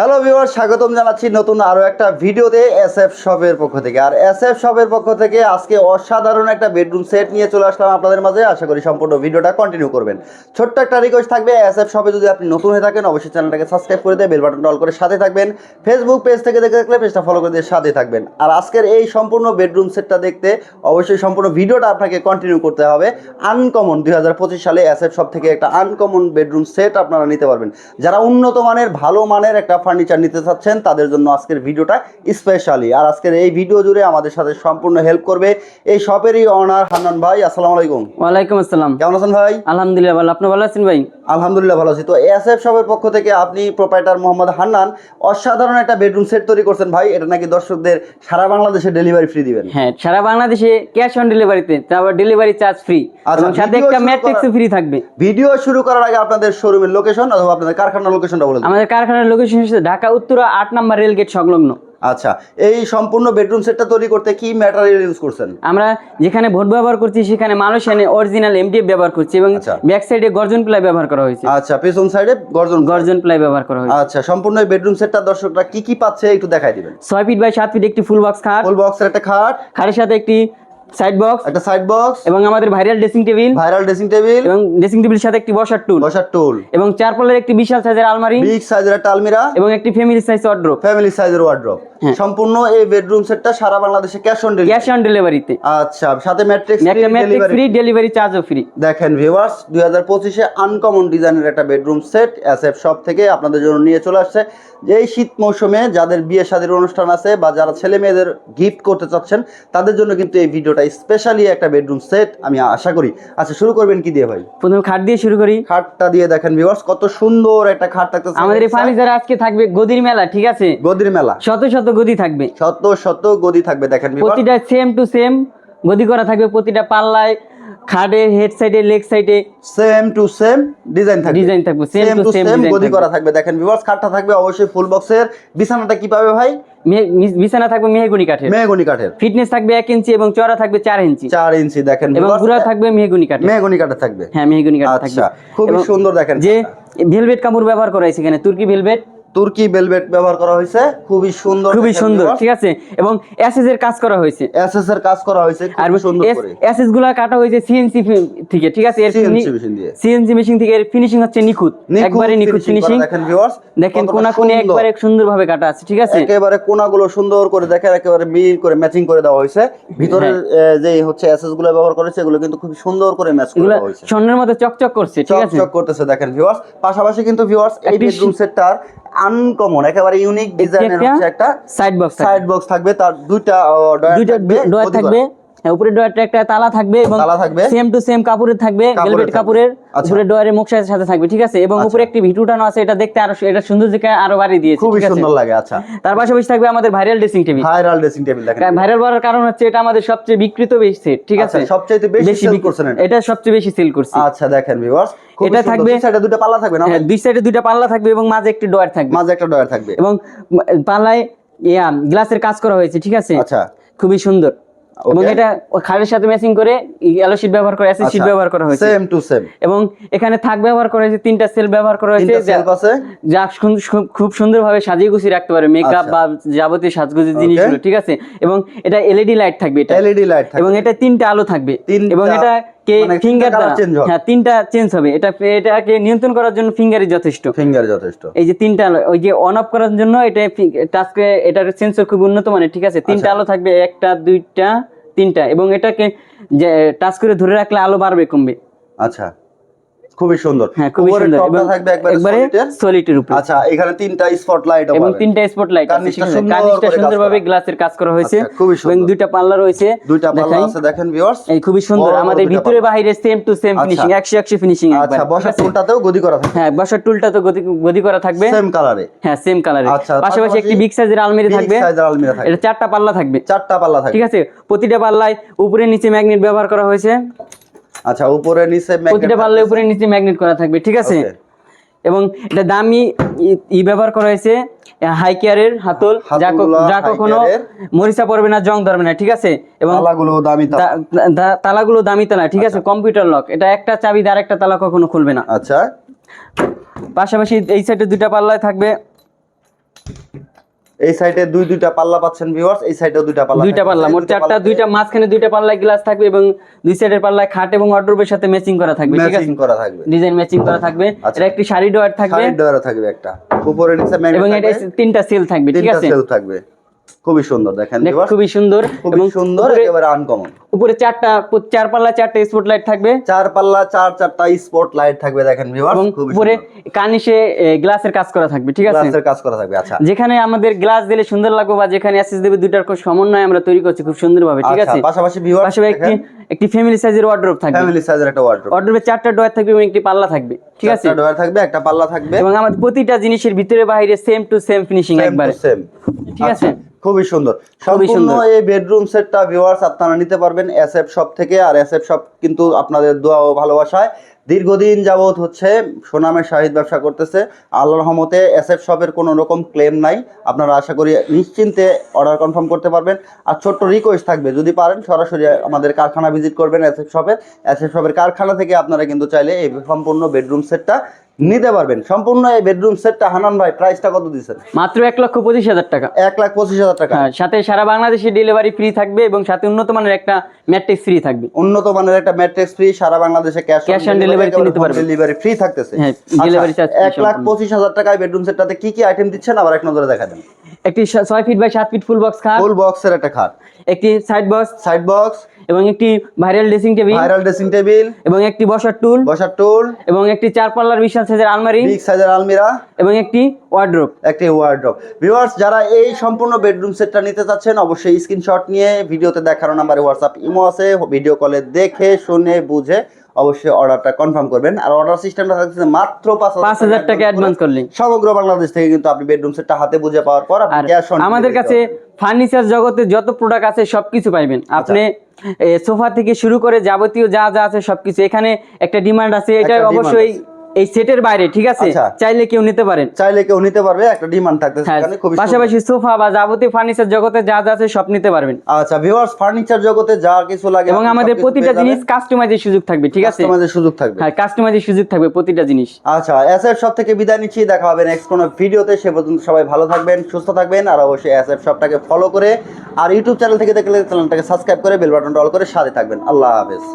Hello viewer স্বাগতম জানাচ্ছি নতুন আরও একটা ভিডিওতে এস এফ শপের পক্ষ থেকে। আর এস এফ শপের পক্ষ থেকে আজকে অসাধারণ একটা বেডরুম সেট নিয়ে চলে আসলাম আপনাদের মাঝে। আশা করি সম্পূর্ণ ভিডিওটা কন্টিনিউ করবেন। ছোট্ট একটা রিকোয়েস্ট থাকবে এস এফ শপে যদি আপনি নতুন হয়ে থাকেন, অবশ্যই চ্যানেলটাকে সাবস্ক্রাইব করে দিয়ে বেল অল করে সাথে থাকবেন। ফেসবুক পেজ থেকে দেখে থাকলে পেজটা ফলো করে দিয়ে সাথে থাকবেন। আর আজকের এই সম্পূর্ণ বেডরুম সেটটা দেখতে অবশ্যই সম্পূর্ণ ভিডিওটা আপনাকে কন্টিনিউ করতে হবে। আনকমন দুই হাজার পঁচিশ সালে এস এফ শপ থেকে একটা আনকমন বেডরুম সেট আপনারা নিতে পারবেন। যারা উন্নত মানের, ভালো মানের একটা ফার্নিচার নিতে চাচ্ছেন তাদের জন্য আজকের ভিডিওটা স্পেশালি আর আজকের এই ভিডিও জুড়ে আমাদের সাথে সম্পূর্ণ হেল্প করবে এই শপেরই অনার হান্নান ভাই। আসসালামু আলাইকুম। ওয়ালাইকুম আসসালাম। কেমন আছেন ভাই? আলহামদুলিল্লাহ ভালো। আপনি ভালো আছেন ভাই? আলহামদুলিল্লাহ ভালো আছি। তো এস এফ শপের পক্ষ থেকে আপনি প্রোপাইটার মোহাম্মদ হান্নান অসাধারণ একটা বেডরুম সেট তৈরি করছেন ভাই। এটা নাকি দর্শকদের সারা বাংলাদেশে ডেলিভারি ফ্রি দিবেন। হ্যাঁ সারা বাংলাদেশে ক্যাশ অন ডেলিভারিতে তারপর ডেলিভারি চার্জ ফ্রি এবং সাথে একটা ম্যাট্রিক্স ফ্রি থাকবে। ভিডিও শুরু করার আগে আপনাদের শোরুমের লোকেশন অথবা আপনাদের কারখানার লোকেশনটা বলে দিন। আমাদের কারখানার লোকেশন হচ্ছে ঢাকা উত্তরা আট নম্বর রেল গেট সংলগ্ন। আচ্ছা এই সম্পূর্ণ বেডরুম সেটটা তৈরি করতে কি ম্যাটেরিয়াল ইউজ করছেন? আমরা যেখানে ভোট ব্যবহার করছি সেখানে মানুষ এনে অরিজিনাল এমডিএফ ব্যবহার করছি এবং আচ্ছা। ব্যাক সাইডে গর্জন প্লাই ব্যবহার করা হয়েছে। আচ্ছা পেছন সাইডে গর্জন গর্জন প্লাই ব্যবহার করা হয়েছে। আচ্ছা সম্পূর্ণ এই বেডরুম সেটটা দর্শকরা কি কি পাচ্ছে একটু দেখাই দিবেন। ছয় ফিট বাই সাত ফিট একটি ফুল বক্স খাট। ফুল বক্সের একটা খাট। খাটের সাথে একটি সাইড বক্স একটা সাইড বক্স এবং আমাদের viral dressing table viral dressing table এবং ড্রেসিং টেবিলের সাথে একটি বসার টুল বসার টুল এবং চার পলের একটি বিশাল সাইজের আলমারি. বিগ সাইজের একটা আলমিরা. এবং একটি ফ্যামিলি সাইজ অড্রপ ফ্যামিলি সাইজের ওয়ার্ড্রপ। সম্পূর্ণ এই বেডরুম সেটটা সারা Bangladesh cash on delivery cash on ডেলিভারিতে আচ্ছা সাথে ম্যাট্রিক্স একটা ম্যাট্রিক ফ্রি ডেলিভারি চার্জও ফ্রি দেখেন ভিউয়ার্স দুই হাজার পঁচিশে আনকমন ডিজাইনের একটা bedroom set S F shop থেকে আপনাদের জন্য নিয়ে চলে আসছে। যে এই শীত মৌসুমে যাদের বিয়ে শাদীর অনুষ্ঠান আছে বা যারা ছেলে মেয়েদের গিফট করতে চাচ্ছেন তাদের জন্য কিন্তু এই ভিডিওটা স্পেশালি একটা বেডরুম সেট আমি আশা করি। আচ্ছা শুরু করবেন কি দিয়ে ভাই? প্রথমে খাট দিয়ে শুরু করি। খাটটা দিয়ে দেখেন ভিউয়ার্স কত সুন্দর একটা খাট থাকতেছে। আমাদের এই ফার্নিচার আজকে থাকবে গদির মেলা ঠিক আছে? গদির মেলা। শত শত গদি থাকবে। শত শত গদি থাকবে দেখেন viewers। প্রতিটা সেম টু সেম গদি করা থাকবে প্রতিটা পাল্লায় খাটের হেড সাইডে লেগ সাইডে সেম টু সেম ডিজাইন থাকবে। ডিজাইন থাকবে, সেম টু সেম গদি করা থাকবে। দেখেন ভিউয়ার্স খাটটা থাকবে অবশ্যই ফুল বক্সের বিছানাটা কি পাবে ভাই? বিছানা থাকবে মেহগুনি কাঠের। মেহগুনি কাঠের। ফিটনেস থাকবে এক ইঞ্চি এবং চড়া থাকবে চার ইঞ্চি। চার ইঞ্চি দেখেন এবং viewers, থাকবে মেহগুনি কাঠের। মেহগুনি কাঠের থাকবে। হ্যাঁ মেহগুনি কাঠের থাকবে। খুব সুন্দর দেখেন যে ভেলভেট কাপড় ব্যবহার করা হয়েছে এখানে তুর্কি ভেলভেট তুর্কি বেলভেট ব্যবহার করা হয়েছে। খুবই সুন্দর খুবই সুন্দর ঠিক আছে? এবং এসএস এর কাজ করা হয়েছে। এসএস এর কাজ করা হয়েছে আর সুন্দর করে। এসএসগুলা কাটা হয়েছে সিএনসি থেকে ঠিক আছে? এর সিএনসি মেশিন থেকে এর ফিনিশিং হচ্ছে নিখুঁত। একবারে নিখুঁত ফিনিশিং দেখেন ভিউয়ার্স দেখেন কোনা কোনে একবারে সুন্দরভাবে কাটা আছে ঠিক আছে? একেবারে কোনাগুলো সুন্দর করে দেখেন একেবারে মিল করে ম্যাচিং করে দেওয়া হয়েছে। ভিতরে হ্যাঁ। যে হচ্ছে এসএসগুলো ব্যবহার করেছে এগুলো কিন্তু খুব সুন্দর করে ম্যাচ করে দেওয়া হয়েছে। স্বর্ণের মতো চকচক করছে ঠিক আছে? চকচক করতেছে দেখেন ভিউয়ার্স পাশাপাশি কিন্তু ভিউয়ার্স এই বেডরুম সেটটার আনকমন একেবারে ইউনিক ডিজাইনের একটা হচ্ছে একটা সাইড বক্স সাইড বক্স থাকবে তার দুইটা ডয়ার দুইটা থাকবে। হ্যাঁ, উপরে ডয়ারটা একটা তালা থাকবে এবং তালা থাকবে। সেম টু সেম কাপড়ের থাকবে ভেলভেট কাপড়ের আচ্ছা। উপরে ডয়ারের মুখের সাথে থাকবে ঠিক আছে? এবং উপরে একটি ভিট উঠানো আছে এটা দেখতে আরও এটা সৌন্দর্যকে আরও বাড়িয়ে দিয়েছে আছে? সুন্দর লাগে আচ্ছা। তার পাশাপাশি থাকবে আমাদের viral dressing table viral dressing table দেখেন। ভাইরাল হওয়ার কারণ হচ্ছে এটা আমাদের সবচেয়ে বিক্রিত বেশি সেট ঠিক আছে? আচ্ছা, সবচাইতে বেশি sell বিক্রি- করছেন এটা। সবচেয়ে বেশি সেল করছি। আচ্ছা দেখেন ভিউয়ার্স এটা থাকবে থাকবে- সাইডে দুটো পাল্লা থাকবে না হ্যাঁ দুই সাইডে দুইটা পাল্লা থাকবে এবং মাঝে একটি ডয়ার থাকবে। মাঝে একটা ডয়ার থাকবে। এবং পাল্লায় ইয়া গ্লাসের কাজ করা হয়েছে ঠিক আছে? আচ্ছা। খুবই সুন্দর। এবং এটা খাটের সাথে ম্যাচিং করে ইয়েলো শীট ব্যবহার করে অ্যাসিড শীট ব্যবহার করা হয়েছে। সেম টু সেম এবং এখানে থাক ব্যবহার করা হয়েছে তিনটা সেল ব্যবহার করা হয়েছে তিনটা সেলফ আছে? যা খুব সুন্দরভাবে সাজিয়ে গুছিয়ে রাখতে পারে মেকআপ আচ্ছা। বা যাবতীয় সাজগোজের জিনিসগুলো ঠিক আছে? এবং এটা এলইডি লাইট থাকবে এটা। এলইডি লাইট থাকবে। এবং এটা তিনটা আলো থাকবে। এবং এটা কে মানে ফিঙ্গার তিনটা হবে। হ্যাঁ তিনটা চেঞ্জ হবে। এটা এটাকে নিয়ন্ত্রণ করার জন্য ফিঙ্গারই যথেষ্ট। ফিঙ্গার যথেষ্ট। এই যে তিনটা আলো ওই যে অন অফ করার জন্য এটা টাচকে এটার সেন্সর খুব উন্নত মানের ঠিক আছে? তিনটা আচ্ছা। আলো থাকবে একটা দুইটা তিনটা। এবং এটাকে যে টাচ করে ধরে রাখলে আলো বাড়বে কমবে। আচ্ছা। খুবই সুন্দর। হ্যাঁ খুবই সুন্দর। এবং থাকবে একবারে একবারে সলিটের উপরে। আচ্ছা এখানে তিনটা স্পটলাইট এবং তিনটা স্পট লাইট কার্নিশটা সুন্দরভাবে গ্লাসের কাজ করা হয়েছে আচ্ছা, এবং দুইটা পাল্লা রয়েছে। দুইটা পাল্লা আছে দেখেন ভিউয়ার্স এই খুবই সুন্দর। আমাদের ভিতরে। বাইরে সেম টু সেম আচ্ছা। ফিনিশিং একশো একশো ফিনিশিং আচ্ছা বসার টুলটাতেও গদি করা থাকবে। হ্যাঁ বসার টুলটা তো গদি গদি করা থাকবে। সেম কালারে হ্যাঁ সেম কালারে আচ্ছা, পাশাপাশি একটি বিগ সাইজের আলমারি থাকবে। আলমিরা থাকবে। এটা চারটা পাল্লা থাকবে। চারটা পাল্লা থাকবে। ঠিক আছে? প্রতিটা পাল্লায় উপরে নিচে ম্যাগনেট ব্যবহার করা হয়েছে। আচ্ছা উপরে নিচে প্রতিটা পাল্লায় উপরে নিচে ম্যাগনেট করা থাকবে ঠিক আছে? এবং এটা দামি ই- ব্যবহার করা হয়েছে হাই কেয়ারের হাতল যা কখনো। মরিচা পড়বে না জং ধরবে না ঠিক আছে? এবং পাল্লাগুলো দামি তালাগুলো দামি তালা ঠিক আছে? কম্পিউটার লক এটা একটা চাবি দিয়ে আরেকটা তালা কখনো খুলবে না। আচ্ছা। পাশাপাশি এই সাইডে দুইটা পাল্লায় থাকবে। এই সাইডে দুই দুইটা পাল্লা পাচ্ছেন ভিউয়ার্স এই সাইডেও দুইটা পাল্লা দুইটা পাল্লা মোট চারটা দুইটা মাঝখানে দুইটা পাল্লা গ্লাস থাকবে এবং দুই সাইডের পাল্লায় খাট এবং ওয়ার্ডরোবের সাথে ম্যাচিং করা থাকবে ঠিক আছে? ম্যাচিং করা থাকবে। ডিজাইন ম্যাচিং করা থাকবে। এর এটা একটি শাড়ি ডোয়ার থাকবে। শাড়ি ডোয়ারও থাকবে একটা। উপরে নিচে ম্যাগনেট এবং এটা তিনটা সেল থাকবে ঠিক তিনটা আছে? সেল থাকবে। খুবই সুন্দর দেখেন খুবই সুন্দর এবং সুন্দর একেবারে আনকমন উপরে চারটা চার পাল্লা চারটা স্পট লাইট থাকবে। চার পাল্লা চার চারটা স্পট লাইট থাকবে দেখেন ভিউয়ার্স খুবই উপরে কানিশে গ্লাসের কাজ করা থাকবে ঠিক আছে? গ্লাসের কাজ করা থাকবে আচ্ছা। যেখানে আমাদের গ্লাস দিলে সুন্দর লাগবে বা যেখানে অ্যাসেস দেবে দুইটার সমন্বয় আমরা তৈরি করছি খুব সুন্দরভাবে ঠিক আচ্ছা আছে? পাশাপাশি পাশাপাশি একটি একটি ফ্যামিলি সাইজের ওয়ার্ড্রোব থাকবে। ফ্যামিলি সাইজের একটা চারটা ডয়ার থাকবে এবং একটি পাল্লা থাকবে ঠিক আছে? চারটা ডয়ার থাকবে একটা পাল্লা থাকবে। এবং আমাদের প্রতিটা জিনিসের ভিতরে বাইরে সেম টু সেম ফিনিশিং একবারে। সেম ঠিক আছে? খুবই সুন্দর। সম্পূর্ণ সুন্দর। এই বেডরুম সেটটা ভিউয়ার্স আপনারা নিতে পারবেন এসএফ শপ থেকে আর এসএফ শপ কিন্তু আপনাদের দোয়া ও ভালোবাসায়। দীর্ঘদিন যাবত হচ্ছে সুনামের শাহিদ ব্যবসা করতেছে। আল্লাহর রহমতে এসএফ শপের কোনো রকম ক্লেম নাই। আপনারা আশা করি নিশ্চিন্তে অর্ডার কনফার্ম করতে পারবেন। আর ছোট্ট রিকোয়েস্ট থাকবে যদি পারেন সরাসরি আমাদের কারখানা ভিজিট করবেন এসএফ শপের এসএফ শপের কারখানা থেকে আপনারা কিন্তু চাইলে এই সম্পূর্ণ বেডরুম সেটটা নিতে পারবেন। সম্পূর্ণ এই বেডরুম সেটটা হানান ভাই প্রাইসটা কত দিচ্ছেন মাত্র এক লক্ষ পঁচিশ হাজার টাকা। এক লাখ পঁচিশ হাজার টাকা। হ্যাঁ সাথে সারা বাংলাদেশে ডেলিভারি ফ্রি থাকবে এবং সাথে উন্নত মানের একটা ম্যাট্রিক্স ফ্রি থাকবে। উন্নত মানের একটা ম্যাট্রিক্স ফ্রি সারা বাংলাদেশে ক্যাশ on delivery তে নিতে পারবেন। ডেলিভারি ফ্রি থাকতেছে। হ্যাঁ, আচ্ছা, delivery charge free এক লাখ পঁচিশ হাজার টাকায় বেডরুম সেটটাতে কি কি আইটেম দিচ্ছেন? আবার এক নজরে দেখা দেন। একটি ছয় ফিট বাই সাত ফিট ফুল বক্স খাট। ফুল বক্সের একটা খাট। একটি সাইড বক্স সাইড বক্স এবং একটি viral dressing table viral dressing table এবং একটি বসার টুল বসার টুল এবং একটি চার পাল্লার বিশাল সাইজের আলমারি বিগ সাইজের আলমিরা এবং একটি ওয়ার্ড্রোব একটি ওয়ার্ড্রপ ভিউয়ার্স যারা এই সম্পূর্ণ বেডরুম সেটটা নিতে চাচ্ছেন অবশ্যই স্ক্রিনশট নিয়ে ভিডিওতে দেখানো নাম্বারে হোয়াটসঅ্যাপ ইমো আছে। ভিডিও কলে দেখে শুনে বুঝে অবশ্যই অর্ডারটা কনফার্ম করবেন। আর অর্ডার সিস্টেমটা থাকছে মাত্র পাঁচ হাজার টাকা অ্যাডভান্স করলেন সমগ্র বাংলাদেশ থেকে কিন্তু আপনি বেডরুম সেটটা হাতে বুঝে পাওয়ার পর আপনি ক্যাশ অন আমাদের কাছে ফার্নিচার জগতে যত প্রোডাক্ট আছে সবকিছু পাইবেন। আচ্ছা। আপনি সোফা থেকে শুরু করে যাবতীয় যা যা আছে সবকিছু। এখানে একটা ডিমান্ড আছে এটা অবশ্যই এই সেটের বাইরে ঠিক আছে? আচ্ছা। চাইলে কেউ নিতে পারেন। চাইলে কেউ নিতে পারবে একটা ডিমান্ড থাকতেছে হ্যাঁ সেখানে খুবই পাশাপাশি সোফা বা যাবতীয় ফার্নিচার জগতে যা যা আছে সব নিতে পারবেন। আচ্ছা ভিউয়ার্স ফার্নিচার জগতে যা কিছু লাগে এবং আমাদের প্রতিটা জিনিস কাস্টমাইজের সুযোগ থাকবে ঠিক আছে? আমাদের সুযোগ থাকবে। হ্যাঁ কাস্টমাইজের সুযোগ থাকবে প্রতিটা জিনিস। আচ্ছা এসএফ শপ থেকে বিদায় নিচ্ছি দেখা হবে নেক্সট কোনো ভিডিওতে সে পর্যন্ত সবাই ভালো থাকবেন সুস্থ থাকবেন আর অবশ্যই এসএফ শপটাকে ফলো করে আর ইউটিউব চ্যানেল থেকে দেখলে চ্যানেলটাকে সাবস্ক্রাইব করে বেল বাটনটা অল করে সাথে থাকবেন। আল্লাহ হাফেজ।